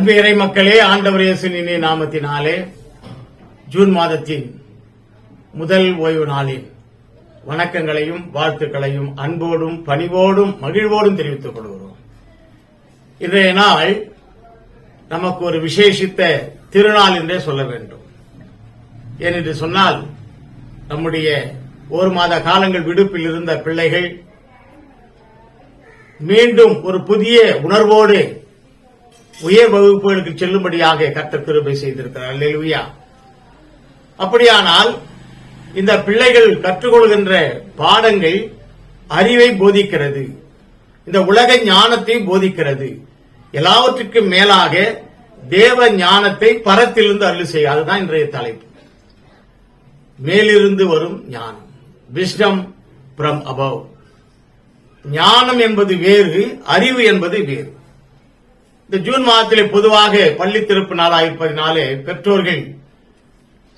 அன்பு இறை மக்களே ஆண்டவர் இயேசுவின் நாமத்தினாலே ஜூன் மாதத்தின் முதல் ஓய்வு நாளில் வணக்கங்களையும் வாழ்த்துக்களையும் அன்போடும் பணிவோடும் மகிழ்வோடும் தெரிவித்துக் கொள்கிறோம். இன்றைய நாள் நமக்கு ஒரு விசேஷித்த திருநாள் என்றே சொல்ல வேண்டும். ஏனென்று சொன்னால் நம்முடைய ஒரு மாத காலங்கள் விடுப்பில் இருந்த பிள்ளைகள் மீண்டும் ஒரு புதிய உணர்வோடு உயர் வகுப்புகளுக்கு செல்லும்படியாக கர்த்தர் கிருபை செய்திருக்கிறார். அல்லேலூயா. அப்படியானால் இந்த பிள்ளைகள் கற்றுக்கொள்கின்ற பாடங்கள் அறிவை போதிக்கிறது. இந்த உலக ஞானத்தை போதிக்கிறது. எல்லாவற்றுக்கும் மேலாக தேவ ஞானத்தை பரத்திலிருந்து அருள் செய்ய அதுதான் இன்றைய தலைப்பு. மேலிருந்து வரும் ஞானம். விஸ்டம் ஃப்ரம் அபவ் ஞானம் என்பது வேறு அறிவு என்பது வேறு. இந்த ஜூன் மாதத்திலே பொதுவாக பள்ளி திறப்பு நாளாக இருப்பதனாலே பெற்றோர்கள்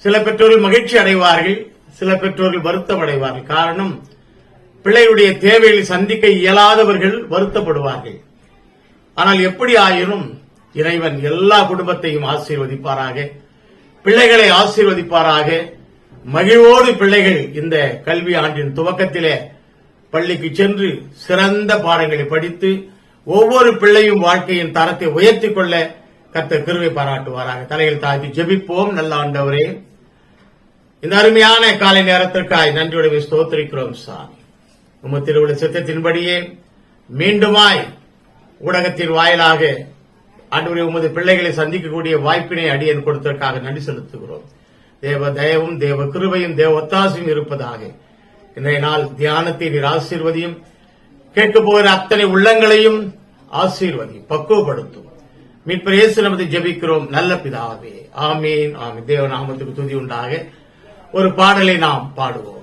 சில பெற்றோர்கள் மகிழ்ச்சி அடைவார்கள் சில பெற்றோர்கள் வருத்தம் அடைவார்கள். காரணம் பிள்ளையுடைய தேவைகளை சந்திக்க இயலாதவர்கள் வருத்தப்படுவார்கள். ஆனால் எப்படி ஆயினும் இறைவன் எல்லா குடும்பத்தையும் ஆசீர்வதிப்பாராக பிள்ளைகளை ஆசீர்வதிப்பாராக மகிழ்வோடு பிள்ளைகள் இந்த கல்வி ஆண்டின் துவக்கத்திலே பள்ளிக்கு சென்று சிறந்த பாடங்களை படித்து ஒவ்வொரு பிள்ளையும் வாழ்க்கையின் தரத்தை உயர்த்திக் கொள்ள கத்த கிருவை பாராட்டுவாராக. தலையில் தாக்கி ஜெபிப்போம் நல்ல ஆண்டவரே. இந்த அருமையான காலை நேரத்திற்காய் நன்றியுடைய ஸ்தோத்திரிக்கிறோம் சாமி. உம திருவிழ சித்தத்தின்படியே மீண்டுமாய் ஊடகத்தின் வாயிலாக ஆண்டவரே உமது பிள்ளைகளை சந்திக்கக்கூடிய வாய்ப்பினை அடியன் கொடுத்ததற்காக நன்றி செலுத்துகிறோம். தேவ தயவும் தேவ கிருபையும் தேவ ஒத்தாசையும் இருப்பதாக இன்றைய நாள் தியானத்தை நீர் ஆசீர்வதியும் கேட்கப் போகிற அத்தனை உள்ளங்களையும் ஆசீர்வதி பக்குவப்படுத்தும் மீட்பர் இயேசு நமது ஜெபிக்கிறோம். நல்ல பிதாவே ஆமீன் ஆமீன். தேவ நாமத்துக்கு துதி உண்டாக. ஒரு பாடலை நாம் பாடுவோம்.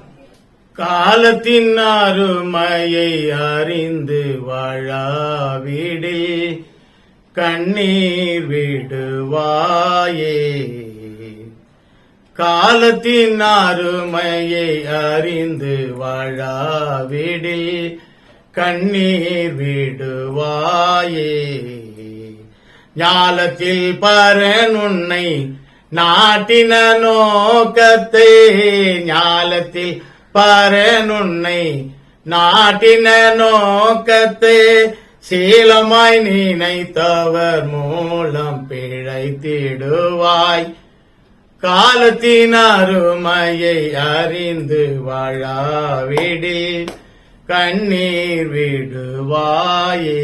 காலத்தின் அருமையை அறிந்து வாழாவிடே கண்ணீர் விடுவாயே. காலத்தின் அருமையை அறிந்து வாழாவிடே கண்ணீர் விடுவாயே. ஞாலத்தில் பரன் உன்னை நாட்டின நோக்கத்தை. ஞாலத்தில் பரன் உன்னை நாட்டின நோக்கத்தை. சீலமாய் நினைத்தவர் மூலம் பிழைத்திடுவாய். காலத்தின் அருமையை அறிந்து வாழாவிடில். கண்ணீர் விடுவாயே.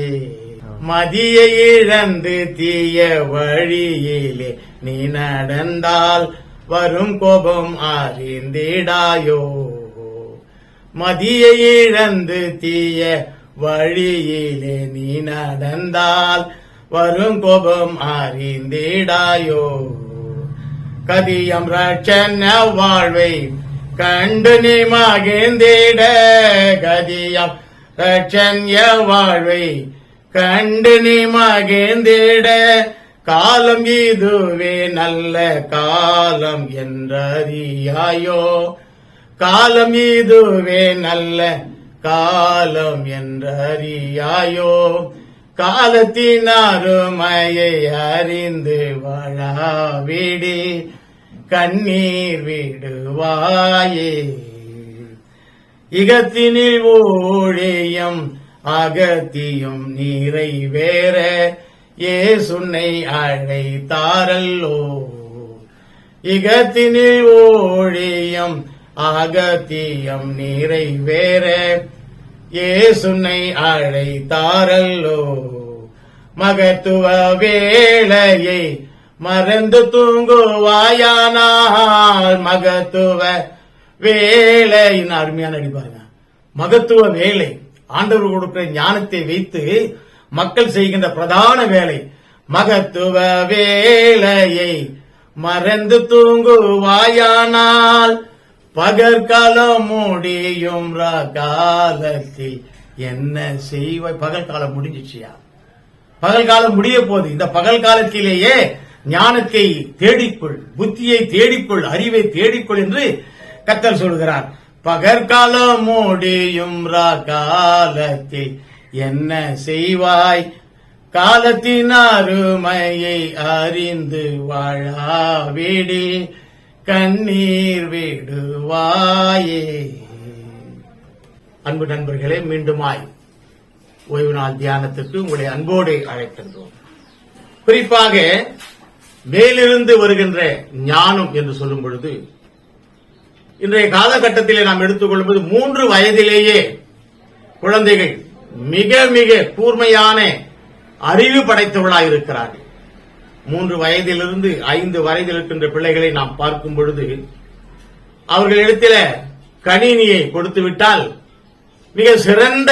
மதியை இழந்து தீய வழியிலே நீ நடந்தால் வரும் கோபம் அறிந்திடாயோ. மதியை இழந்து தீய வழியிலே நீ நடந்தால் வரும் கோபம் அறிந்திடாயோ. கதியம் ரட்சண வாழ்வை கண்டு நீ மகிழ்ந்திட கதியம். ரட்சன்ய வாழ்வை கண்டு நீ மகிழ்ந்திட காலம் இதுவே நல்ல காலம் என்றறியாயோ? காலம் இதுவே நல்ல காலம் என்றறியாயோ? காலத்தின் அருமையை அறிந்து வாழாவிடி கண்ணீர் விடுவாயே இகத்தினில் ஊழியம் அகத்தியும் நீரை வேற ஏ சுன்னை அழைத்தாரல்லோ. இகத்தினில் ஓழியம் அகத்தியம் நீரை வேற ஏ சுன்னை அழைத்தாரல்லோ. மகத்துவ வேளையை மறந்து தூங்குவாயானால் மகத்துவ வேலையின் அருமையான அடிப்பாருங்க மகத்துவ வேலை ஆண்டவர் கொடுக்கிற ஞானத்தை வைத்து மக்கள் செய்கின்ற பிரதான வேலை மகத்துவ வேலையை மறந்து தூங்குவாயானால் பகற்காலம் முடியும் காலத்தில் என்ன செய்வாய் பகல் காலம் முடிஞ்சிச்சியா? பகல் காலம் முடிய போகுது. இந்த பகல் காலத்திலேயே ஞானத்தை தேடிக்கொள் புத்தியை தேடிக்கொள் அறிவை தேடிக்கொள் என்று கத்தர் சொல்கிறார். பகற்காலம் முடியும் காலத்தில் என்ன செய்வாய்? காலத்தின் அருமையை அறிந்து வாழாவிடி கண்ணீர் விடுவாயே. அன்பு நண்பர்களே மீண்டுமாய் ஓய்வு நாள் தியானத்திற்கு உங்களை அன்போடு அழைக்கின்றோம். குறிப்பாக மேலிருந்து வருகின்ற ஞானம் என்று சொல்லும் பொழுது இன்றைய காலகட்டத்திலே நாம் எடுத்துக்கொள்வது மூன்று வயதிலேயே குழந்தைகள் மிக மிக கூர்மையான அறிவு படைத்தவர்களாக இருக்கிறார்கள். மூன்று வயதிலிருந்து ஐந்து வயதில் இருக்கின்ற பிள்ளைகளை நாம் பார்க்கும் பொழுது அவர்களிடத்தில் கணினியை கொடுத்துவிட்டால் மிக சிறந்த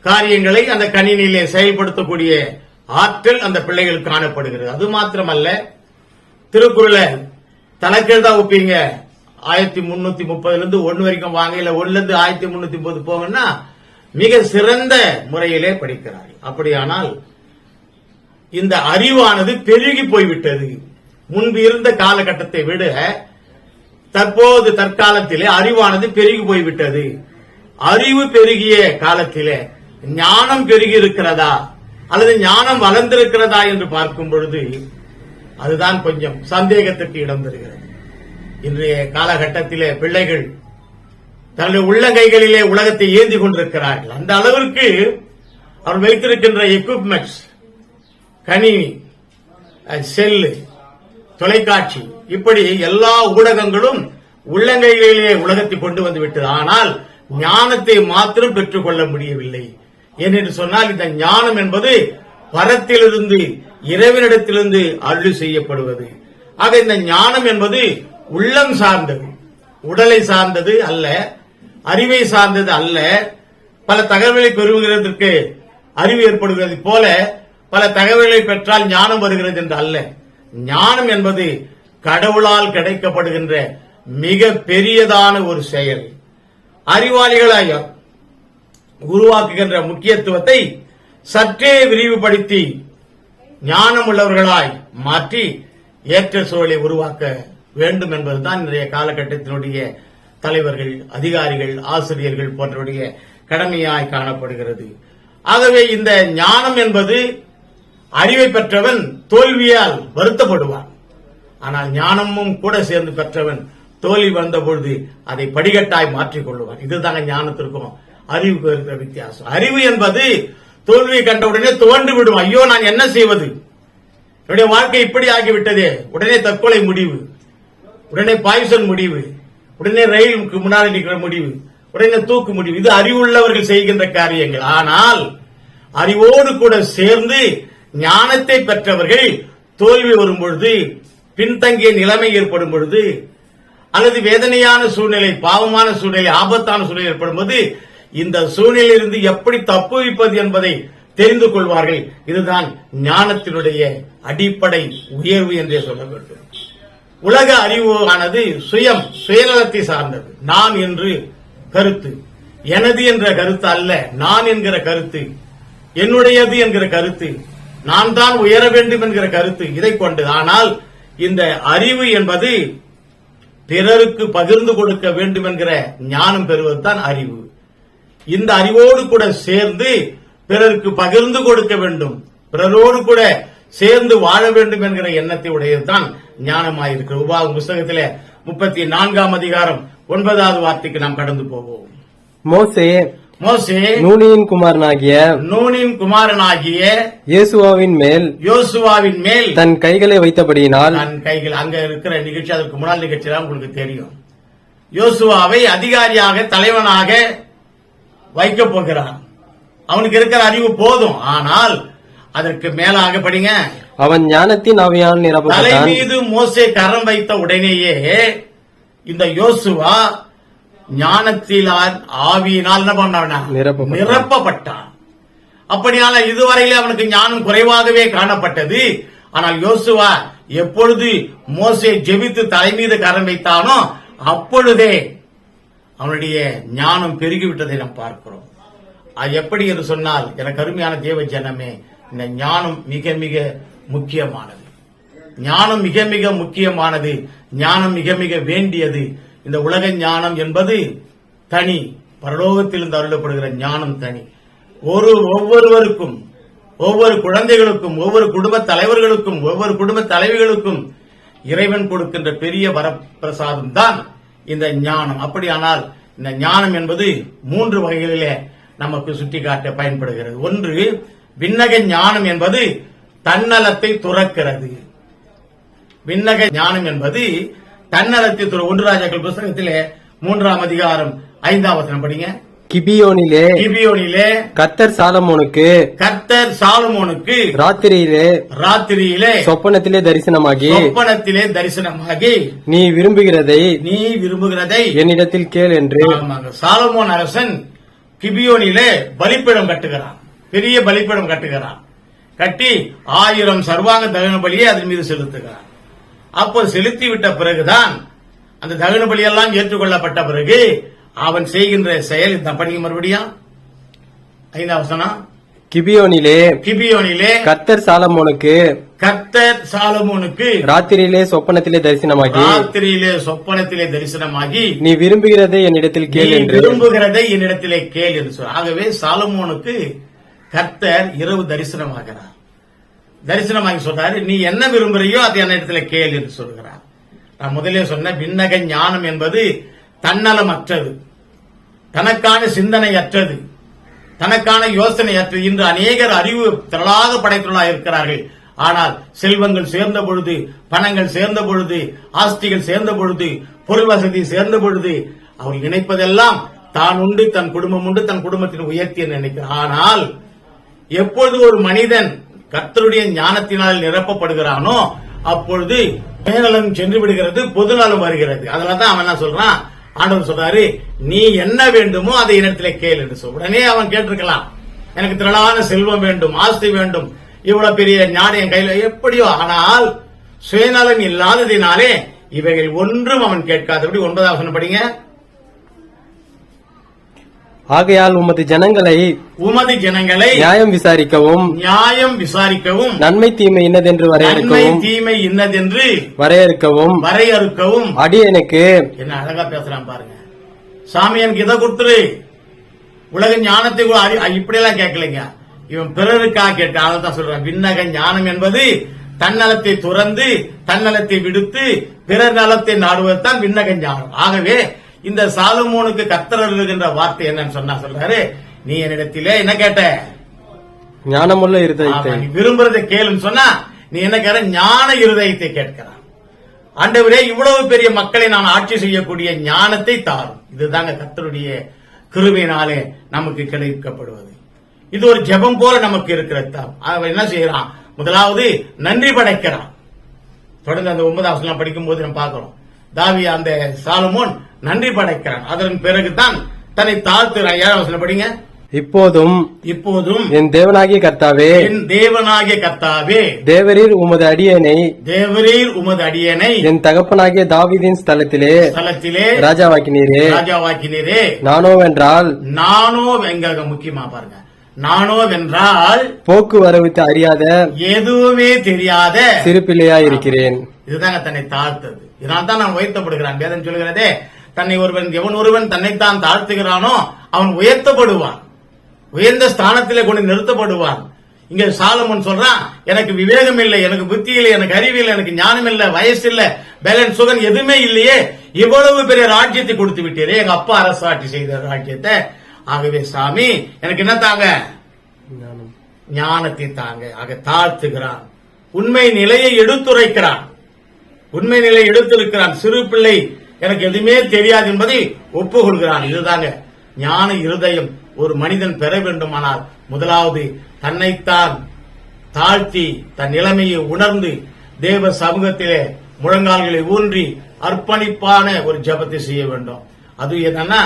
காரியங்களை அந்த கணினியிலே செயல்படுத்தக்கூடிய ஆற்றல் அந்த பிள்ளைகளுக்கு காணப்படுகிறது. அது மாத்திரமல்ல திருக்குறளை தலைக்கெழுதா ஒப்பீங்க. ஆயிரத்தி முன்னூத்தி முப்பதுல இருந்து ஒன்னு வரைக்கும் வாங்க இல்ல ஒன்னுல இருந்து ஆயிரத்தி முன்னூத்தி முப்பது போங்கன்னா மிக சிறந்த முறையிலே படிக்கிறார் அப்படியானால் இந்த அறிவானது பெருகி போய்விட்டது. முன்பு இருந்த காலகட்டத்தை விட தற்போது தற்காலத்திலே அறிவானது பெருகி போய்விட்டது. அறிவு பெருகிய காலத்திலே ஞானம் பெருகி இருக்கிறதா? அல்லது ஞானம் வளர்ந்திருக்கிறதா என்று பார்க்கும் பொழுது அதுதான் கொஞ்சம் சந்தேகத்திற்கு இடம் தருகிறது. இன்றைய காலகட்டத்திலே பிள்ளைகள் தன்னுடைய உள்ளங்கைகளிலே உலகத்தை ஏந்தி கொண்டிருக்கிறார்கள். அந்த அளவிற்கு அவர் வைத்திருக்கின்ற எக்யூப்மெண்ட்ஸ் கணினி செல்லு தொலைக்காட்சி இப்படி எல்லா ஊடகங்களும் உள்ளங்கைகளிலே உலகத்தை கொண்டு வந்து விட்டது. ஆனால் ஞானத்தை மாத்திரம் பெற்றுக்கொள்ள முடியவில்லை. ஏனென்று சொன்னால் இந்த ஞானம் என்பது பரத்திலிருந்து இறைவனிடத்திலிருந்து அருள் செய்யப்படுவது. ஆக இந்த ஞானம் என்பது உள்ளம் சார்ந்தது. உடலை சார்ந்தது அல்ல அறிவை சார்ந்தது அல்ல. பல தகவல்களை பெறுகிறதற்கு அறிவு ஏற்படுகிறது போல பல தகவல்களை பெற்றால் ஞானம் வருகிறது என்று அல்ல. ஞானம் என்பது கடவுளால் கிடைக்கப்படுகின்ற மிக பெரியதான ஒரு செயல். அறிவாளிகளாய் உருவாக்குகின்ற முக்கியத்துவத்தை சற்றே விரிவுபடுத்தி ஞானம் உள்ளவர்களாய் மாற்றி ஏற்ற சூழலை உருவாக்க வேண்டும் என்பதுதான் இன்றைய காலகட்டத்தினுடைய தலைவர்கள் அதிகாரிகள் ஆசிரியர்கள் போன்றவருடைய கடமையாய் காணப்படுகிறது. ஆகவே இந்த ஞானம் என்பது அறிவை பெற்றவன் தோல்வியால் வருத்தப்படுவான். ஆனால் ஞானமும் கூட சேர்ந்து பெற்றவன் தோல்வி வந்த பொழுது அதை படிகட்டாய் மாற்றிக் கொள்ளுவான் இதுதாங்க ஞானத்திற்கும் அறிவுக்கு இருக்கிற வித்தியாசம். அறிவு என்பது தோல்வியை கண்டவுடனே துவண்டு விடும். ஐயோ நான் என்ன செய்வது? என்னுடைய வாழ்க்கை இப்படி ஆகிவிட்டதே. உடனே தற்கொலை முடிவு. உடனே பாய்சன் முடிவு. உடனே ரயிலுக்கு முன்னாடி நிற்கிற முடிவு. உடனே தூக்கு முடிவு. இது அறிவுள்ளவர்கள் செய்கின்ற காரியங்கள். ஆனால் அறிவோடு கூட சேர்ந்து ஞானத்தை பெற்றவர்கள் தோல்வி வரும் பொழுது பின்தங்கிய நிலைமை ஏற்படும் பொழுது அல்லது வேதனையான சூழ்நிலை பாவமான சூழ்நிலை ஆபத்தான சூழ்நிலை ஏற்படும் போது இந்த சூழ்நிலையிலிருந்து எப்படி தப்புவிப்பது என்பதை தெரிந்து கொள்வார்கள். இதுதான் ஞானத்தினுடைய அடிப்படை உயர்வு என்றே சொல்ல வேண்டும். உலக அறிவு ஆனது சுயம் சுயநலத்தை சார்ந்தது. நான் என்று கருத்து. எனது என்ற கருத்து அல்ல நான் என்கிற கருத்து. என்னுடையது என்கிற கருத்து. நான் தான் உயர வேண்டும் என்கிற கருத்து. இதை கொண்டு ஆனால் இந்த அறிவு என்பது பிறருக்கு பகிர்ந்து கொடுக்க வேண்டும் என்கிற ஞானம் பெறுவதுதான் அறிவு. இந்த அறிவோடு கூட சேர்ந்து பிறருக்கு பகிர்ந்து கொடுக்க வேண்டும். பிறரோடு கூட சேர்ந்து வாழ வேண்டும் என்கிற எண்ணத்தை உடையதுதான் ஞானமாயிருக்கிற. உபாக புஸ்தகத்திலே முப்பத்தி நான்காம் அதிகாரம் ஒன்பதாவது வார்த்தைக்கு நாம் கடந்து போவோம். மோசே மோசே நூனியின் குமாரனாகிய நூனின் குமாரனாகிய இயேசுவாவின் மேல் யோசுவாவின் மேல் தன் கைகளை வைத்தபடியினால் தன் கைகள் அங்க இருக்கிற நிகழ்ச்சி அதற்கு முன்னாள் நிகழ்ச்சி தான் உங்களுக்கு தெரியும். யோசுவாவை அதிகாரியாக தலைவனாக வைக்க போகிறான். அவனுக்கு இருக்கிற அறிவு போதும். ஆனால் அதற்கு மேலாக படிங்க. அவன் ஞானத்தின் ஆவியால் தலை மீது மோசே கரம் வைத்த உடனேயே இந்த யோசுவா ஞானத்தில் ஆவியினால் என்ன பண்ணான்? நிரப்பப்பட்டான். அப்படியால இதுவரையிலே அவனுக்கு ஞானம் குறைவாகவே காணப்பட்டது. ஆனால் யோசுவா எப்பொழுது மோசே ஜெபித்து தலை மீது கரம் வைத்தானோ அப்பொழுதே அவனுடைய ஞானம் பெருகிவிட்டதை நாம் பார்க்கிறோம். அது எப்படி என்று சொன்னால் எனக்கு அருமையான தேவ ஜனமே இந்த ஞானம் மிக மிக முக்கியமானது. ஞானம் மிக மிக முக்கியமானது ஞானம் மிக மிக வேண்டியது. இந்த உலக ஞானம் என்பது தனி பரலோகத்திலிருந்து அருளப்படுகிற ஞானம் தனி. ஒரு ஒவ்வொருவருக்கும் ஒவ்வொரு குழந்தைகளுக்கும் ஒவ்வொரு குடும்ப தலைவர்களுக்கும் ஒவ்வொரு குடும்ப தலைவிகளுக்கும் இறைவன் கொடுக்கின்ற பெரிய வரப்பிரசாதம் தான் இந்த ஞானம். அப்படியானால் இந்த ஞானம் என்பது மூன்று வகைகளிலே நமக்கு சுட்டிக்காட்ட பயன்படுகிறது. ஒன்று விண்ணக ஞானம் என்பது தன்னலத்தை துறக்கிறது. விண்ணக ஞானம் என்பது தன்னலத்தை துற ஒன்று ராஜாக்கள் புஸ்தகத்திலே மூன்றாம் அதிகாரம் ஐந்தாம் வசனம் படிங்க. கிபியோனிலே கிபியோனிலே கத்தர் சாலமோனுக்கு கர்த்தர் சாலமோனுக்கு ராத்திரியிலே ராத்திரியிலே சொப்பனத்திலே தரிசனமாகி சொப்பனத்திலே தரிசனமாகி நீ விரும்புகிறதை நீ விரும்புகிறதை என்னிடத்தில் கேள் என்று. சாலமோன் அரசன் கிபியோனிலே பலிப்பீடம் கட்டுகிறான் பெரிய பலிப்பீடம் கட்டுகிறான் கட்டி ஆயிரம் சர்வாங்க தகன பலியை அதன் மீது செலுத்துகிறான் அப்போ செலுத்தி விட்ட பிறகுதான் அந்த தகன பலியெல்லாம் ஏற்றுக்கொள்ளப்பட்ட பிறகு அவன் செய்கின்ற செயல் இந்த படிங்க மறுபடியும் ஐந்தாம் வசனம். கிபியோனிலே கிபியோனிலே கத்தர் சாலமோனுக்கு கர்த்தர் சாலமோனுக்கு ராத்திரியிலே சொப்பனத்திலே தரிசனமாகி ராத்திரியிலே சொப்பனத்திலே தரிசனமாகி நீ விரும்புகிறதை என்னிடத்தில் கேள் என்று. விரும்புகிறதை என்னிடத்திலே கேள் என்று சொல். ஆகவே சாலமோனுக்கு கர்த்தர் இரவு தரிசனமாகிறார். தரிசனமாகி சொல்றாரு நீ என்ன விரும்புறியோ அதை என்னிடத்திலே கேள் என்று சொல்கிறார். நான் முதலே சொன்ன விண்ணக ஞானம் என்பது தன்னலமற்றது. தனக்கான சிந்தனையற்றது தனக்கான யோசனையற்றது இன்று அநேகர் அறிவு திரளாக படைத்துள்ளாக இருக்கிறார்கள். ஆனால் செல்வங்கள் சேர்ந்த பொழுது பணங்கள் சேர்ந்த பொழுது ஆஸ்திகள் சேர்ந்த பொழுது பொருள் வசதி சேர்ந்த பொழுது அவர் நினைப்பதெல்லாம் தான் உண்டு தன் குடும்பம் உண்டு தன் குடும்பத்தின் உயர்த்தி என்று நினைக்கிறார். ஆனால் எப்பொழுது ஒரு மனிதன் கர்த்தருடைய ஞானத்தினால் நிரப்பப்படுகிறானோ அப்பொழுது சுயநலம் சென்று விடுகிறது பொதுநலம் வருகிறது. அதனாலதான் அவன் என்ன சொல்றான்? ஆண்டவர் சொல்றாரு நீ என்ன வேண்டுமோ அதை இடத்துல கேள் என்று சொல். உடனே அவன் கேட்டிருக்கலாம் எனக்கு திரளான செல்வம் வேண்டும் ஆஸ்தி வேண்டும் இவ்வளவு பெரிய ஞானம் என் கையில எப்படியோ ஆனால் சுயநலம் இல்லாததினாலே இவைகள் ஒன்றும் அவன் கேட்காதபடி ஒன்பதாவது படிங்க. ஆகையால் உமது ஜனங்களை உமது ஜனங்களை நியாயம் விசாரிக்கவும். நியாயம் விசாரிக்கவும். நன்மை தீமை இன்னதென்று வரையறுக்கவும். தீமை இன்னதென்று வரையறுக்கவும். வரையறுக்கவும். அடியனுக்கு என்ன அழகா பேசுறான் பாருங்க. சாமி எனக்கு இதை கொடுத்துரு. உலக ஞானத்தை கூட இப்படியெல்லாம் கேட்கலைங்க. இவன் பிறருக்காக கேட்க அதை தான் சொல்றான். விண்ணக ஞானம் என்பது தன்னலத்தை துறந்து தன்னலத்தை விடுத்து பிறர் நலத்தை நாடுவதுதான் விண்ணக ஞானம். ஆகவே இந்த சாலமோனுக்கு கர்த்தர் அருளுகின்ற வார்த்தை என்னன்னு சொன்னா சொல்றாரு நீ என்னிடத்திலே என்ன கேட்ட? ஞானமுள்ள ஆமா, இருதயத்தை நீ விரும்புறதை கேளுன்னு சொன்னா நீ என்ன கேற ஞான இருதயத்தை கேட்கிறான். ஆண்டவரே இவ்வளவு பெரிய மக்களை நான் ஆட்சி செய்யக்கூடிய ஞானத்தை தாரும். இதுதாங்க கர்த்தருடைய கிருபையினாலே நமக்கு கிடைக்கப்படுவது. இது ஒரு ஜெபம் போல நமக்கு இருக்கிறது தான். அவன் என்ன செய்யறான்? முதலாவது நன்றி படைக்கிறான். தொடர்ந்து அந்த ஒன்பதாம் படிக்கும் போது நம்ம பார்க்கிறோம். தாவி அந்த சாலமோன் நன்றி படைக்கிறான். அதன் பிறகுதான் தன்னை தாழ்த்துறான் ஏழாம் படிங்க. இப்போதும் இப்போதும் என் தேவனாகிய கர்த்தாவே என் தேவனாகிய கர்த்தாவே தேவரீர் உமது அடியனை தேவரீர் உமது அடியனை என் தகப்பனாகிய தாவீதின் ஸ்தலத்திலே ஸ்தலத்திலே ராஜாவாக்கினீரே. ராஜாவாக்கினீரே. நானோவென்றால் நானோ எங்க முக்கியமா பாருங்க. நானோ வென்றால் போக்குவரவுக்கு அறியாத எதுவுமே தெரியாத சிறு பிள்ளையாய் இருக்கிறேன் இதுதாங்க தன்னை தாழ்த்தது. இதனால் தான் நான் உயர்த்தப்படுகிறான். வேதம் சொல்கிறதே தன்னை ஒருவன் எவன் ஒருவன் தன்னைத்தான் தாழ்த்துகிறானோ அவன் உயர்த்தப்படுவான். உயர்ந்த ஸ்தானத்திலே கொண்டு நிறுத்தப்படுவான். இங்க சாலமன் சொல்றான் எனக்கு விவேகம் இல்லை எனக்கு புத்தி இல்லை எனக்கு அறிவு இல்லை எனக்கு ஞானம் இல்லை வயசு இல்ல பேலன்ஸ் சுகன் எதுவுமே இல்லையே. இவ்வளவு பெரிய ராஜ்யத்தை கொடுத்து விட்டீரே எங்க அப்பா அரசாட்சி செய்த ராஜ்யத்தை. ஆகவே சாமி எனக்கு என்ன தாங்க? ஞானத்தை தாங்க. ஆக தாழ்த்துகிறான். உண்மை நிலையை எடுத்துரைக்கிறான். உண்மை நிலை எடுத்திருக்கிறான். சிறு பிள்ளை எனக்கு எதுவுமே தெரியாது என்பதை ஒப்புக்கொள்கிறான். இதுதாங்க ஞான இருதயம். ஒரு மனிதன் பெற வேண்டுமானால் முதலாவது தன்னைத்தான் தாழ்த்தி தன் நிலைமையை உணர்ந்து தேவ சமூகத்திலே முழங்கால்களை ஊன்றி அர்ப்பணிப்பான ஒரு ஜெபத்தை செய்ய வேண்டும். அது என்னன்னா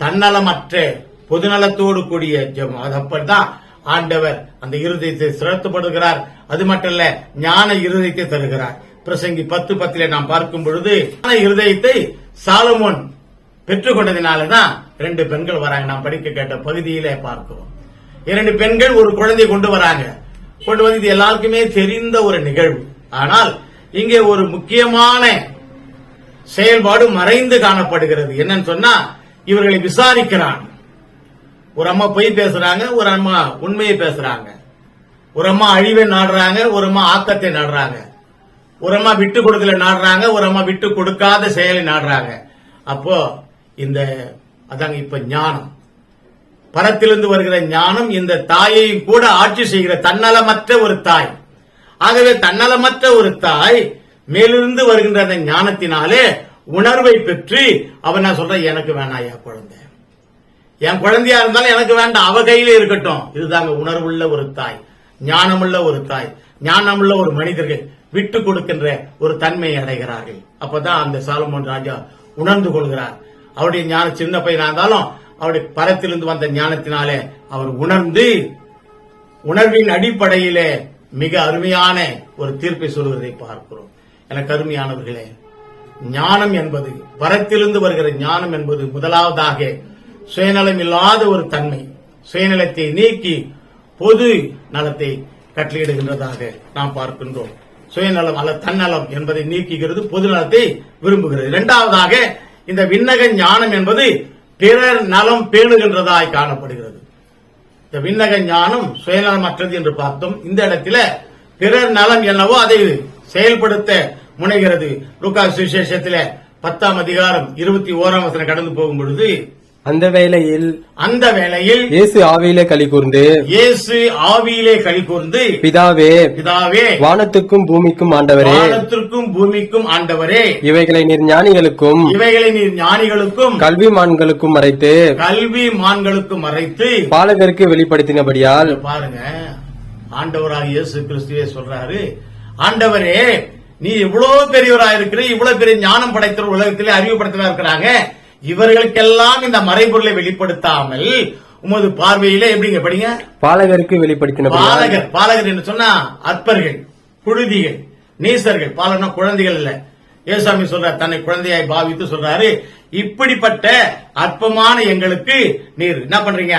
தன்னலமற்ற பொதுநலத்தோடு கூடிய ஜெபம். அது அப்படித்தான் ஆண்டவர் அந்த இருதயத்தை சிறத்துப்படுகிறார் அது மட்டும் இல்ல ஞான இருதயத்தை தருகிறார். பிரசங்கி பத்து பத்திலே நாம் பார்க்கும் பொழுது இருதயத்தை சாலமோன் பெற்றுக்கொண்டதினாலதான் ரெண்டு பெண்கள் வராங்க. நாம் படிக்க கேட்ட பகுதியிலே பார்க்கிறோம். இரண்டு பெண்கள் ஒரு குழந்தை கொண்டு வராங்க. கொண்டு வந்து இது எல்லாருக்குமே தெரிந்த ஒரு நிகழ்வு. ஆனால் இங்கே ஒரு முக்கியமான செயல்பாடு மறைந்து காணப்படுகிறது. என்னன்னு சொன்னா இவர்களை விசாரிக்கிறான். ஒரு அம்மா பொய் பேசுறாங்க ஒரு அம்மா உண்மையை பேசுறாங்க. ஒரு அம்மா அழிவை நாடுறாங்க ஒரு அம்மா ஆக்கத்தை நாடுறாங்க. ஒரு அம்மா விட்டு கொடுக்கல நாடுறாங்க ஒரு அம்மா விட்டு கொடுக்காத செயலை நாடுறாங்க. அப்போ இந்த அதாங்க இப்ப ஞானம். பரத்திலிருந்து வருகிற ஞானம் இந்த தாயையும் கூட ஆட்சி செய்கிற தன்னலமற்ற ஒரு தாய். ஆகவே தன்னலமற்ற ஒரு தாய் மேலிருந்து வருகின்ற அந்த ஞானத்தினாலே உணர்வை பெற்று அவன் நான் சொல்றேன் எனக்கு வேணாயா குழந்தை. என் குழந்தையா இருந்தாலும் எனக்கு வேண்டாம் அவ கையில இருக்கட்டும். இதுதாங்க உணர்வுள்ள ஒரு தாய் ஞானமுள்ள ஒரு தாய் ஞானமுள்ள ஒரு மனிதர்கள். விட்டு கொடுக்கின்ற ஒரு தன்மையை அடைகிறார்கள். அப்பதான் அந்த சாலமோன் ராஜா உணர்ந்து கொள்கிறார். அவருடைய ஞானம் சின்ன பையனா இருந்தாலும் அவருடைய பரத்திலிருந்து வந்த ஞானத்தினாலே அவர் உணர்ந்து உணர்வின் அடிப்படையிலே மிக அருமையான ஒரு தீர்ப்பை சொல்வதை பார்க்கிறோம். எனக்கு அருமையானவர்களே ஞானம் என்பது பரத்திலிருந்து வருகிற ஞானம் என்பது முதலாவதாக சுயநலம் இல்லாத ஒரு தன்மை. சுயநலத்தை நீக்கி பொது நலத்தை கட்டளையிடுகின்றதாக நாம் பார்க்கின்றோம். சுயநலம் அல்ல தன்னலம் என்பதை நீக்குகிறது பொது நலத்தை விரும்புகிறது. இரண்டாவதாக இந்த விண்ணக ஞானம் என்பது பிறர் நலம் பேணுகின்றதாய் காணப்படுகிறது. இந்த விண்ணக ஞானம் சுயநலமற்றது என்று பார்த்தோம். இந்த இடத்துல பிறர் நலம் என்னவோ அதை செயல்படுத்த முனைகிறது. லூக்கா சுவிசேஷத்தில் பத்தாம் அதிகாரம் இருபத்தி ஓராம் வசனம் கடந்து போகும் பொழுது அந்த வேளையில் அந்த வேளையில் இயேசு ஆவியிலே களி கூர்ந்து இயேசு ஆவியிலே கழி கூர்ந்து பிதாவே பிதாவே வானத்துக்கும் பூமிக்கும் ஆண்டவரே வானத்திற்கும் பூமிக்கும் ஆண்டவரே இவைகளை நீர் ஞானிகளுக்கும் இவைகளை நீர் ஞானிகளுக்கும் கல்விமான்களுக்கும் மறைத்து கல்வி மான்களுக்கும் மறைத்து பாலகருக்கு வெளிப்படுத்தினபடியால் பாருங்க ஆண்டவராக இயேசு கிறிஸ்துவே சொல்றாரு ஆண்டவரே நீ இவ்வளவு பெரியவரா இருக்கிற இவ்வளவு பெரிய ஞானம் படைத்த உலகத்திலே அறிவு படைத்தவரா இருக்கிறாங்க இவர்களுக்கெல்லாம் இந்த மறைபொருளை வெளிப்படுத்தாமல் உமது பார்வையில எப்படிங்க படிங்க? பாலகருக்கு வெளிப்படுத்தினபடியால் பாலகர் பாலகர் என்று சொன்னா அற்பர்கள் புழுதிகள் நீசர்கள். பாலனா குழந்தைகள் இல்ல. ஏசாமி சொல்றார் தன்னை குழந்தையாய் பாவித்து சொல்றாரு. இப்படிப்பட்ட அற்பமான எங்களுக்கு நீர் என்ன பண்றீங்க?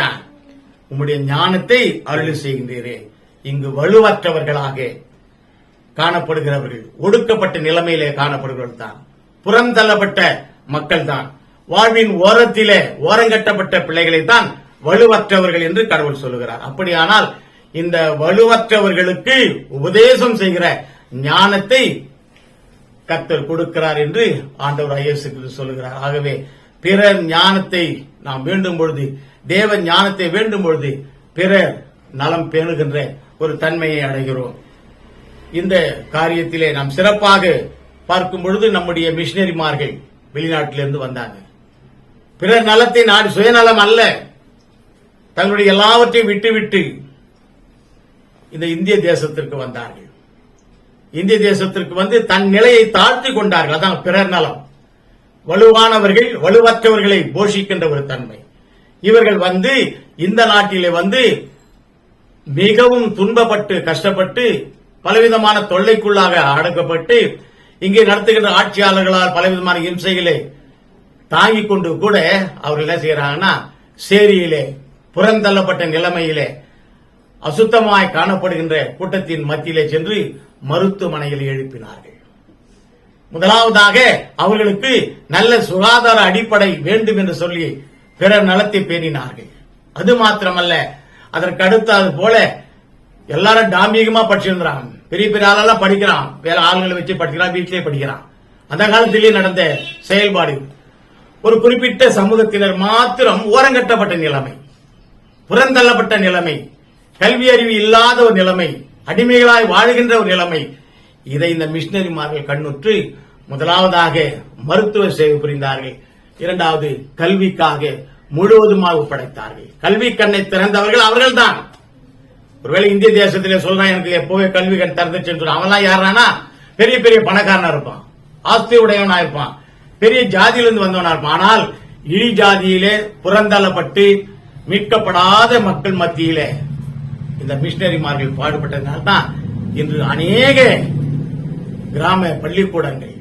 உம்முடைய ஞானத்தை அருளி செய்கின்றீரே. இங்கு வலுவற்றவர்களாக காணப்படுகிறவர்கள் ஒடுக்கப்பட்ட நிலைமையிலே காணப்படுகிறவர்கள் தான் புறந்தள்ளப்பட்ட மக்கள் தான் வாழ்வின் ஓரத்திலே ஓரங்கட்டப்பட்ட பிள்ளைகளை தான் வலுவற்றவர்கள் என்று கடவுள் சொல்லுகிறார். அப்படியானால் இந்த வலுவற்றவர்களுக்கு உபதேசம் செய்கிற ஞானத்தை கத்தர் கொடுக்கிறார் என்று ஆண்டவர் இயேசு சொல்லுகிறார். ஆகவே பிறர் ஞானத்தை நாம் வேண்டும் பொழுது தேவ ஞானத்தை வேண்டும் பொழுது பிறர் நலம் பேணுகின்ற ஒரு தன்மையை அடைகிறோம். இந்த காரியத்திலே நாம் சிறப்பாக பார்க்கும் பொழுது நம்முடைய மிஷினரிமார்கள் வெளிநாட்டிலிருந்து வந்தாங்க பிறர் நலத்தின் நாடு சுயநலம் அல்ல. தங்களுடைய எல்லாவற்றையும் விட்டுவிட்டு இந்த இந்திய தேசத்திற்கு வந்தார்கள். இந்திய தேசத்திற்கு வந்து தன் நிலையை தாழ்த்தி கொண்டார்கள். அதான் பிறர் நலம். வலுவானவர்கள் வலுவற்றவர்களை போஷிக்கின்ற ஒரு தன்மை. இவர்கள் வந்து இந்த நாட்டிலே வந்து மிகவும் துன்பப்பட்டு கஷ்டப்பட்டு பலவிதமான தொல்லைக்குள்ளாக அடக்கப்பட்டு இங்கே நடத்துகின்ற ஆட்சியாளர்களால் பலவிதமான இம்சைகளை தாங்கிக் கொண்டு கூட அவர் என்ன செய்யறாங்கன்னா சேரியிலே புறந்தள்ளப்பட்ட நிலைமையிலே அசுத்தமாய் காணப்படுகின்ற கூட்டத்தின் மத்தியிலே சென்று மருத்துவமனையில் எழுப்பினார்கள். முதலாவதாக அவர்களுக்கு நல்ல சுகாதார அடிப்படை வேண்டும் என்று சொல்லி பிறர் நலத்தை பேணினார்கள். அது மாத்திரமல்ல அதற்கு அடுத்து அது போல எல்லாரும் டாம்பிகமா படிச்சிருந்தாங்க பெரிய பெரிய ஆளெல்லாம் படிக்கிறான். வேற ஆளுங்களை வச்சு படிக்கிறான் வீட்டிலேயே படிக்கிறான். அந்த காலத்திலேயே நடந்த செயல்பாடு ஒரு குறிப்பிட்ட சமூகத்தினர் மாத்திரம் ஓரங்கட்டப்பட்ட நிலைமை புறந்தள்ளப்பட்ட நிலைமை கல்வி அறிவு இல்லாத ஒரு நிலைமை அடிமைகளாய் வாழுகின்ற ஒரு நிலைமை. இதை இந்த மிஷினரிமார்கள் கண்ணுற்று முதலாவதாக மருத்துவ சேவை புரிந்தார்கள். இரண்டாவது கல்விக்காக முழுவதுமாக ஒப்படைத்தார்கள். கல்வி கண்ணை திறந்தவர்கள் அவர்கள்தான். ஒருவேளை இந்திய தேசத்திலே சொல்றான் எனக்கு எப்பவே கல்வி கண் திறந்துச்சுன்னு சொல்றான் அவன்லாம் யாரானா பெரிய பெரிய பணக்காரனா இருப்பான். ஆஸ்தி உடையவனா இருப்பான். பெரிய ஜாதியிலிருந்து வந்தவனா இருப்பான் ஆனால் இழி ஜாதியிலே புறந்தள்ளப்பட்டு மீட்கப்படாத மக்கள் மத்தியிலே இந்த மிஷினரிமார்கள் பாடுபட்டதுனால தான் இன்று அநேக கிராம பள்ளிக்கூடங்கள்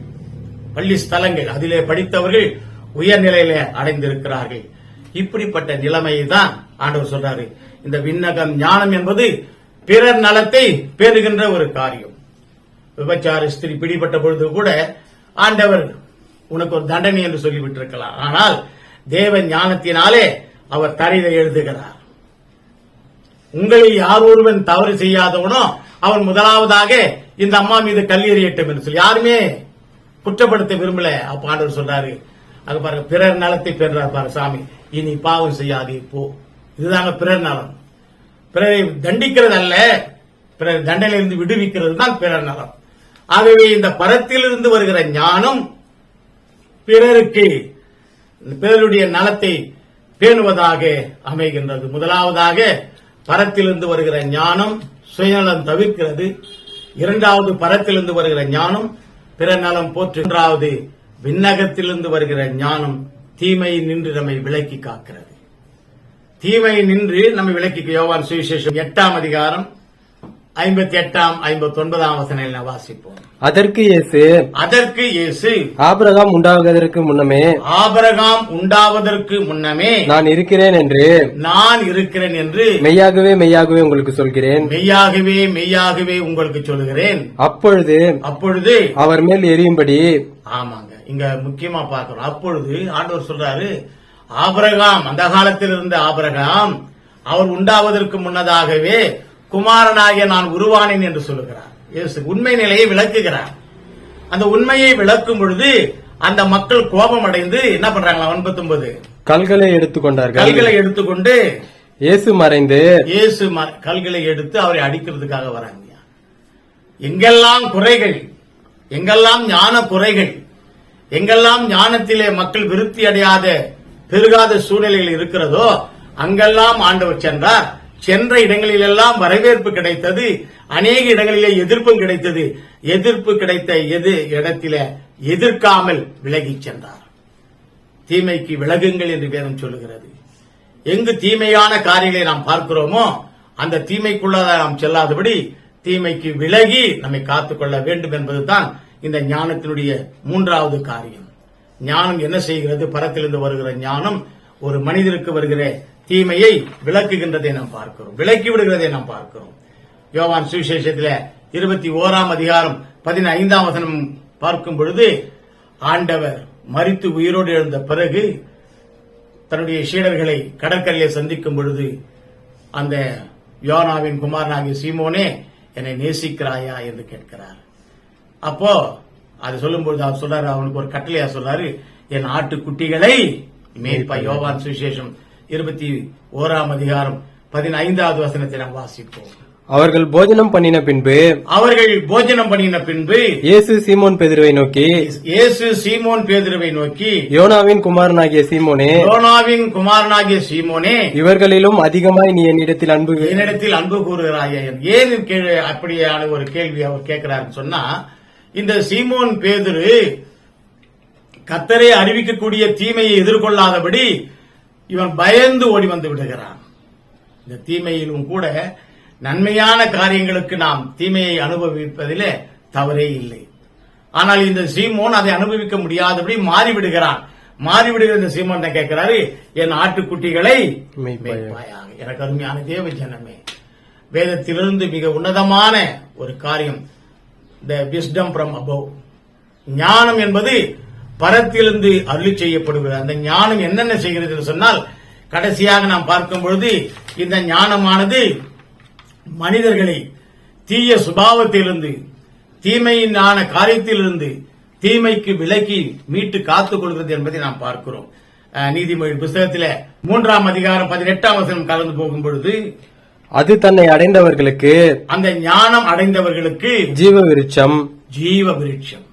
பள்ளி ஸ்தலங்கள் அதிலே படித்தவர்கள் உயர்நிலையில அடைந்திருக்கிறார்கள். இப்படிப்பட்ட நிலைமையை தான் ஆண்டவர் சொல்றாரு இந்த விண்ணகம் ஞானம் என்பது பிறர் நலத்தை பேருகின்ற ஒரு காரியம். விபச்சார ஸ்திரி பிடிபட்ட பொழுது கூட ஆண்டவர் உனக்கு ஒரு தண்டனை என்று சொல்லிவிட்டிருக்கலாம். ஆனால் தேவ ஞானத்தினாலே அவர் தரையில எழுதுகிறார். உங்களில் யார் ஒருவன் தவறு செய்யாதவனோ அவன் முதலாவதாக இந்த அம்மா மீது கல் என்று சொல்லி. யாருமே குற்றப்படுத்த விரும்பல. அப்ப ஆண்டவர் சொல்றாரு அது பாருங்க பிறர் நலத்தை பெறார் பாரு சாமி. இனி பாவம் செய்யாதே போ. இதுதாங்க பிறர் நலம். பிறரை தண்டிக்கிறது அல்ல பிறர் தண்டனையிலிருந்து விடுவிக்கிறது தான் பிறர் நலம். ஆகவே இந்த பரத்திலிருந்து வருகிற ஞானம் பிறருக்கு பிறருடைய நலத்தை பேணுவதாக அமைகின்றது. முதலாவதாக பரத்திலிருந்து வருகிற ஞானம் சுயநலம் தவிர்க்கிறது. இரண்டாவது பரத்திலிருந்து வருகிற ஞானம் பிற நலம் போற்று. மூன்றாவது விண்ணகத்திலிருந்து வருகிற ஞானம் தீமையை நின்று நம்மை விலக்கி காக்கிறது. தீமையை நின்று நம்மை விலக்கி யோவான் சுவிசேஷம் எட்டாம் அதிகாரம் ஐம்பத்தி எட்டாம் ஐம்பத்தி ஒன்பதாம் வசனையில் வாசிப்போம். அதற்கு இயேசு அதற்கு இயேசு ஆபிரகாம் உண்டாவதற்கு முன்னமே ஆபரகாம் உண்டாவதற்கு முன்னமே நான் இருக்கிறேன் என்று நான் இருக்கிறேன் என்று மெய்யாகவே மெய்யாகவே உங்களுக்கு சொல்கிறேன். மெய்யாகவே மெய்யாகவே உங்களுக்கு சொல்லுகிறேன். அப்பொழுது அப்பொழுது அவர் மேல் எரியும்படி ஆமாங்க இங்க முக்கியமா பார்க்கிறோம் அப்பொழுது ஆண்டவர் சொல்றாரு ஆபரகாம் அந்த காலத்தில் இருந்த ஆபரகாம் அவர் உண்டாவதற்கு முன்னதாகவே குமாரனாகிய நான் உருவானேன் என்று சொல்லுகிறார். இயேசு உண்மை நிலையை விளக்குகிறார். அந்த உண்மையை விளக்கும் பொழுது அந்த மக்கள் கோபம் அடைந்து என்ன பண்றாங்களா? ஒன்பத்தொன்பது. கல்களை எடுத்துக்கொண்டார்கள் கல்களை எடுத்துக்கொண்டு இயேசு மறைந்து இயேசு கல்களை எடுத்து அவரை அடிக்கிறதுக்காக வராங்க. எங்கெல்லாம் குறைகள் எங்கெல்லாம் ஞான குறைகள் எங்கெல்லாம் ஞானத்திலே மக்கள் விருத்தி அடையாத பெருகாத சூழ்நிலைகள் இருக்கிறதோ அங்கெல்லாம் ஆண்டவர் சென்றார். சென்ற இடங்களிலெல்லாம் வரவேற்பு கிடைத்தது அநேக இடங்களிலே எதிர்ப்பும் கிடைத்தது. எதிர்ப்பு கிடைத்த எது இடத்தில எதிர்க்காமல் விலகிச் சென்றார். தீமைக்கு விலகுங்கள் என்று வேதம் சொல்லுகிறது. எங்கு தீமையான காரியங்களை நாம் பார்க்கிறோமோ அந்த தீமைக்குள்ளதாக நாம் செல்லாதபடி தீமைக்கு விலகி நம்மை காத்துக்கொள்ள வேண்டும் என்பதுதான் இந்த ஞானத்தினுடைய மூன்றாவது காரியம். ஞானம் என்ன செய்கிறது? பரத்திலிருந்து வருகிற ஞானம் ஒரு மனிதருக்கு வருகிற தீமையை விளக்குகின்றதை நாம் பார்க்கிறோம். விலக்கி விடுகிறதை நாம் பார்க்கிறோம். யோவான் சுவிசேஷத்தில் இருபத்தி ஓராம் அதிகாரம் பதினைந்தாம் வசனம் பார்க்கும் பொழுது ஆண்டவர் மரித்து உயிரோடு எழுந்த பிறகு தன்னுடைய சீடர்களை கடற்கரையிலே சந்திக்கும் பொழுது அந்த யோனாவின் குமாரனாகிய சீமோனே என்னை நேசிக்கிறாயா என்று கேட்கிறார். அப்போ அது சொல்லும்பொழுது அவர் சொல்றாரு அவனுக்கு ஒரு கட்டளையா சொல்றாரு என் ஆட்டுக்குட்டிகளை மேய்ப்பா. யோவான் சுவிசேஷம் இருபத்தி ஓராம் அதிகாரம் பதினைந்தாவது வசனத்தை நாம் வாசிப்போம். அவர்கள் போஜனம் பண்ணின பின்பு அவர்கள் போஜனம் பண்ணின பின்பு இயேசு சீமோன் பெதிருவை நோக்கி இயேசு சீமோன் பேதுருவை நோக்கி யோனாவின் குமாரனாகிய சீமோனே யோனாவின் குமாரனாகிய சீமோனே இவர்களிலும் அதிகமாய் நீ என்னிடத்தில் அன்பு என்னிடத்தில் அன்பு கூறுகிறாயா ஏன் அப்படியான ஒரு கேள்வி அவர் கேட்கிறாருன்னு சொன்னா இந்த சீமோன் பேதுரு கத்தரை அறிவிக்கக்கூடிய தீமையை எதிர்கொள்ளாதபடி இவன் பயந்து ஓடி வந்து விடுகிறான். இந்த தீமையிலும் கூட நன்மையான காரியங்களுக்கு நாம் தீமையை அனுபவிப்பதிலே தவறே இல்லை. ஆனால் இந்த சீமோன் அதை அனுபவிக்க முடியாதபடி மாறிவிடுகிறான். மாறிவிடுகிற இந்த சீமோன் என்ன கேட்கிறாரு? என் ஆட்டுக்குட்டிகளை. எனக்கு அருமையான தேவ ஜனமே வேதத்திலிருந்து மிக உன்னதமான ஒரு காரியம் த விஸ்டம் ஃப்ரம் above. ஞானம் என்பது பரத்திலிருந்து அருளி செய்யப்படுகிறது. அந்த ஞானம் என்னென்ன செய்கிறது என்று சொன்னால் கடைசியாக நாம் பார்க்கும் பொழுது இந்த ஞானமானது மனிதர்களை தீய சுபாவத்திலிருந்து தீமையினான காரியத்திலிருந்து தீமைக்கு விலக்கி மீட்டு காத்துக் கொள்கிறது என்பதை நாம் பார்க்கிறோம். நீதிமொழி புஸ்தகத்திலே மூன்றாம் அதிகாரம் பதினெட்டாம் வசனம் கலந்து போகும் பொழுது அது தன்னை அடைந்தவர்களுக்கு அந்த ஞானம் அடைந்தவர்களுக்கு ஜீவ விருட்சம். ஜீவ விருட்சம்.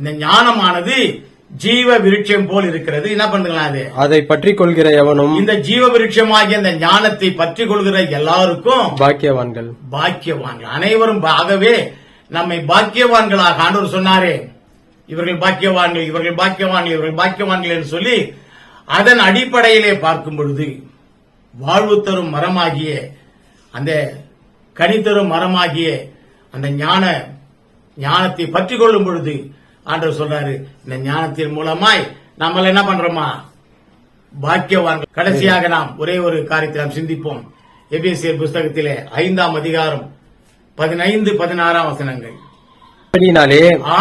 இந்த ஞானமானது ஜீவ விருட்சம் போல் இருக்கிறது. என்ன பண்ணுங்களா அது? அதை பற்றி கொள்கிற எவனும் இந்த ஜீவ விருட்சமாகிய இந்த ஞானத்தை பற்றி கொள்கிற எல்லாருக்கும் பாக்கியவான்கள். பாக்கியவான்கள். அனைவரும் ஆகவே நம்மை பாக்கியவான்களாக ஆண்டவர் சொன்னாரே. இவர்கள் பாக்கியவான்கள் இவர்கள் பாக்கியவான்கள் இவர்கள் பாக்கியவான்கள் என்று சொல்லி அதன் அடிப்படையிலே பார்க்கும் பொழுது வாழ்வு தரும் மரமாகிய அந்த கனி தரும் மரமாகிய அந்த ஞான ஞானத்தை பற்றி கொள்ளும் பொழுது ஆண்டவர் சொல்றாரு இந்த ஞானத்தின் மூலமாய் நம்மள என்ன பண்றோமா? பாக்கியவான்கள். கடைசியாக நாம் ஒரே ஒரு காரியத்தை நாம் சிந்திப்போம். எபிஎஸ்சியர் புஸ்தகத்திலே ஐந்தாம் அதிகாரம் பதினைந்து பதினாறாம் வசனங்கள்.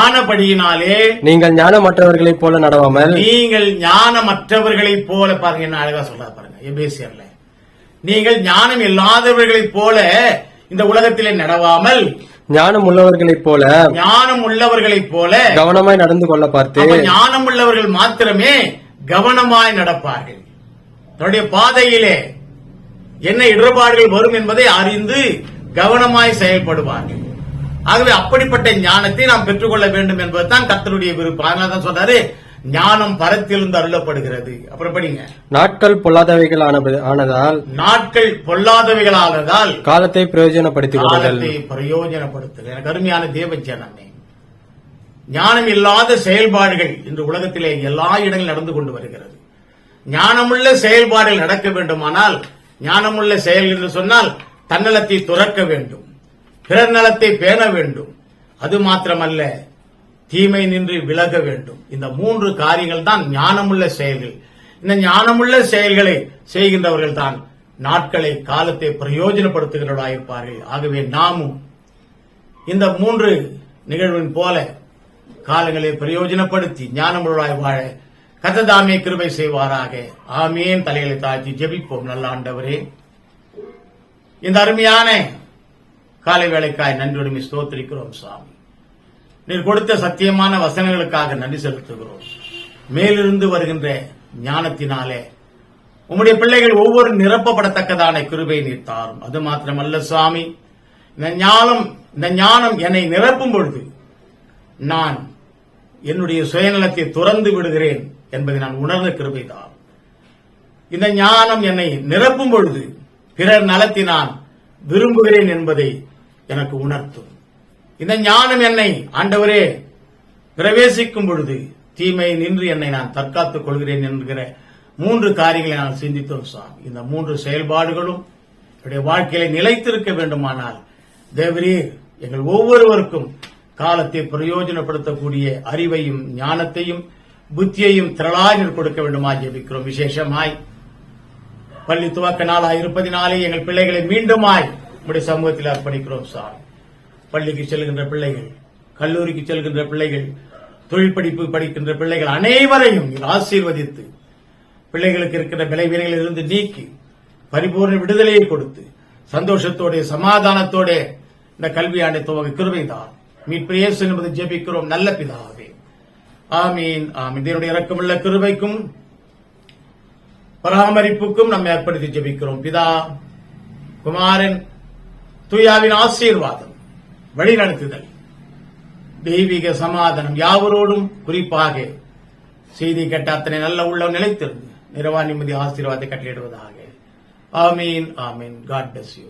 ஆனபடியினாலே நீங்கள் ஞானமற்றவர்களைப் போல நடவாமல் நீங்கள் ஞானமற்றவர்களைப் போல பாருங்க என்ன அழகா சொல்றாரு பாருங்க எபேசியர்ல. நீங்கள் ஞானம் இல்லாதவர்களைப் போல இந்த உலகத்திலே நடவாமல் ஞானம் உள்ளவர்களைப் போல ஞானம் உள்ளவர்களைப் போல கவனமாய் நடந்து கொள்ள பார்த்து ஞானம் உள்ளவர்கள் மாத்திரமே கவனமாய் நடப்பார்கள். தன்னுடைய பாதையிலே என்ன இடர்பாடுகள் வரும் என்பதை அறிந்து கவனமாய் செயல்படுவார்கள். ஆகவே அப்படிப்பட்ட ஞானத்தை நாம் பெற்றுக்கொள்ள வேண்டும் என்பதுதான் கர்த்தருடைய விருப்பம். அதனால தான் சொல்றாரு ஞானம் பரத்திலிருந்து அருளப்படுகிறது. அப்புறம் படிங்க. நாட்கள் பொல்லாதவைகள் ஆனது- ஆனதால் நாட்கள் பொல்லாதவைகளானதால் காலத்தை பிரயோஜனப்படுத்திக் கொள்ளுங்கள் காலத்தை பிரயோஜனப்படுத்துங்கள். எனக்கு அருமையான தேவ ஜனமே ஞானம் இல்லாத செயல்பாடுகள் இன்று உலகத்திலே எல்லா இடங்களிலும் நடந்து கொண்டு வருகிறது. ஞானமுள்ள செயல்பாடுகள் நடக்க வேண்டுமானால் ஞானமுள்ள செயல் என்று சொன்னால் தன்னலத்தை துறக்க வேண்டும். பிறர் நலத்தை பேண வேண்டும். அது மாத்திரமல்ல. தீமை நின்று விலக வேண்டும். இந்த மூன்று காரியங்கள் தான் ஞானமுள்ள செயல்கள். இந்த ஞானமுள்ள செயல்களை செய்கின்றவர்கள் தான் நாட்களை காலத்தை பிரயோஜனப்படுத்துகிறவர்களாயிருப்பார்கள். ஆகவே நாமும் இந்த மூன்று நிகழ்வின் போல காலங்களை பிரயோஜனப்படுத்தி ஞானமுள்ளாய் வாழ கத்ததாமே கிருபை செய்வாராக. ஆமேன். தலைகளை தாழ்த்தி ஜெபிப்போம். நல்ல ஆண்டவரே இந்த அருமையான காலை வேலைக்காய் நன்றியுடன் ஸ்தோத்திரிக்கிறோம் சாமி. நீர் கொடுத்த சத்தியமான வசனங்களுக்காக நன்றி செலுத்துகிறோம். மேலிருந்து வருகின்ற ஞானத்தினாலே உம்முடைய பிள்ளைகள் ஒவ்வொரு நிரப்பப்படத்தக்கதான கிருபை நீர் தாரும். அது மாத்திரமல்ல சுவாமி. இந்த ஞானம் இந்த ஞானம் என்னை நிரப்பும் பொழுது நான் என்னுடைய சுயநலத்தை துறந்து விடுகிறேன் என்பதை நான் உணர்ந்த கிருபை இந்த ஞானம் என்னை நிரப்பும் பொழுது பிறர் நலத்தை நான் விரும்புகிறேன் என்பதை எனக்கு உணர்த்தும். இந்த ஞானம் என்னை ஆண்டவரே பிரவேசிக்கும் பொழுது தீமை நின்று என்னை நான் தற்காத்துக் கொள்கிறேன் என்கிற மூன்று காரியங்களை நான் சிந்தித்தோம் சாமி இந்த மூன்று செயல்பாடுகளும் என்னுடைய வாழ்க்கையில நிலைத்திருக்க வேண்டுமானால் தேவரீர் எங்கள் ஒவ்வொருவருக்கும் காலத்தை பிரயோஜனப்படுத்தக்கூடிய அறிவையும் ஞானத்தையும் புத்தியையும் திரளாய் கொடுக்க வேண்டுமா ஜெபிக்கிறோம். விசேஷமாய் பள்ளி துவக்க நாளாய் இருப்பதினாலே எங்கள் பிள்ளைகளை மீண்டுமாய் உடைய சமூகத்தில் அர்ப்பணிக்கிறோம் சார் பள்ளிக்கு செல்கின்ற பிள்ளைகள் கல்லூரிக்கு செல்கின்ற பிள்ளைகள் தொழில் படிப்பு படிக்கின்ற பிள்ளைகள் அனைவரையும் ஆசீர்வதித்து பிள்ளைகளுக்கு இருக்கிற விளைவினைகளில் இருந்து நீக்கி பரிபூர்ண விடுதலையை கொடுத்து சந்தோஷத்தோட சமாதானத்தோட இந்த கல்வியாண்டை துவங்க கிருபைதான். மீட்பிரேசு என்பதை ஜெபிக்கிறோம். நல்ல பிதாவே. ஆமீன் ஆமீன். இதனுடைய இறக்கமுள்ள கிருபைக்கும் பராமரிப்புக்கும் நம்மை அர்ப்பணித்து ஜெபிக்கிறோம். பிதா குமாரன் துயாவின் ஆசீர்வாதம். வழிநடத்துதல். தெய்வீக சமாதானம் யாவரோடும் குறிப்பாக செய்தி கேட்ட அத்தனை நல்ல உள்ளம் நிலைத்திருந்து நிறவா நிம்மதி ஆசீர்வாதத்தை கட்டளிடுவதாக ஆமீன் ஆமீன். God bless you